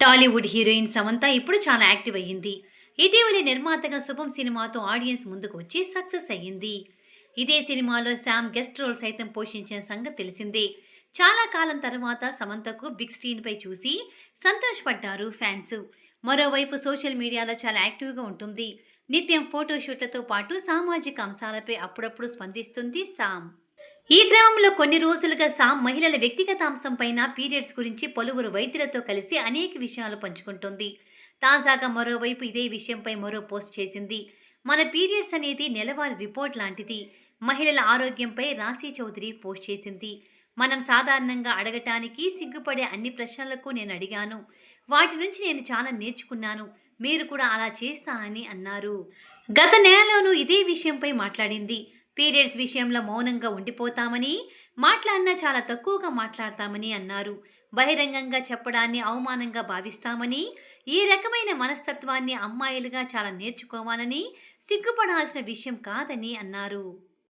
Tollywood heroine Samantha ఇప్పుడు చాలా active అయ్యింది. ఇటీవలే నిర్మాతగా శుభం సినిమాతో ఆడియన్స్ ముందుకు వచ్చి సక్సెస్ అయ్యింది. ఇదే సినిమాలో శామ్ గెస్ట్ రోల్ సైతం పోషించిన సంగతి తెలిసిందే. చాలా కాలం తర్వాత సమంతకు బిగ్ స్క్రీన్పై చూసి సంతోషపడ్డారు ఫ్యాన్స్. మరోవైపు సోషల్ మీడియాలో చాలా యాక్టివ్గా ఉంటుంది. నిత్యం ఫోటోషూట్లతో పాటు సామాజిక అంశాలపై అప్పుడప్పుడు స్పందిస్తుంది సామ్ ఈ క్రమంలో కొన్ని రోజులుగా సామ్ మహిళల వ్యక్తిగత అంశంపైన పీరియడ్స్ గురించి పలువురు వైద్యులతో కలిసి అనేక విషయాలు పంచుకుంటుంది. తాజాగా మరోవైపు ఇదే విషయంపై మరో పోస్ట్ చేసింది. మన పీరియడ్స్ అనేది నెలవారీ రిపోర్ట్ లాంటిది. మహిళల ఆరోగ్యంపై రాశి చౌదరి పోస్ట్ చేసింది. మనం సాధారణంగా అడగటానికి సిగ్గుపడే అన్ని ప్రశ్నలకు నేను అడిగాను. వాటి నుంచి నేను చాలా నేర్చుకున్నాను. మీరు కూడా అలా చేస్తా అని అన్నారు. గత నెలలోనూ ఇదే విషయంపై మాట్లాడింది. పీరియడ్స్ విషయంలో మౌనంగా ఉండిపోతామని మాట్లాడినా చాలా తక్కువగా మాట్లాడతామని అన్నారు. బహిరంగంగా చెప్పడాన్ని అవమానంగా భావిస్తామని ఈ రకమైన మనస్తత్వాన్ని అమ్మాయిలుగా చాలా నేర్చుకోవాలని సిగ్గుపడాల్సిన విషయం కాదని అన్నారు.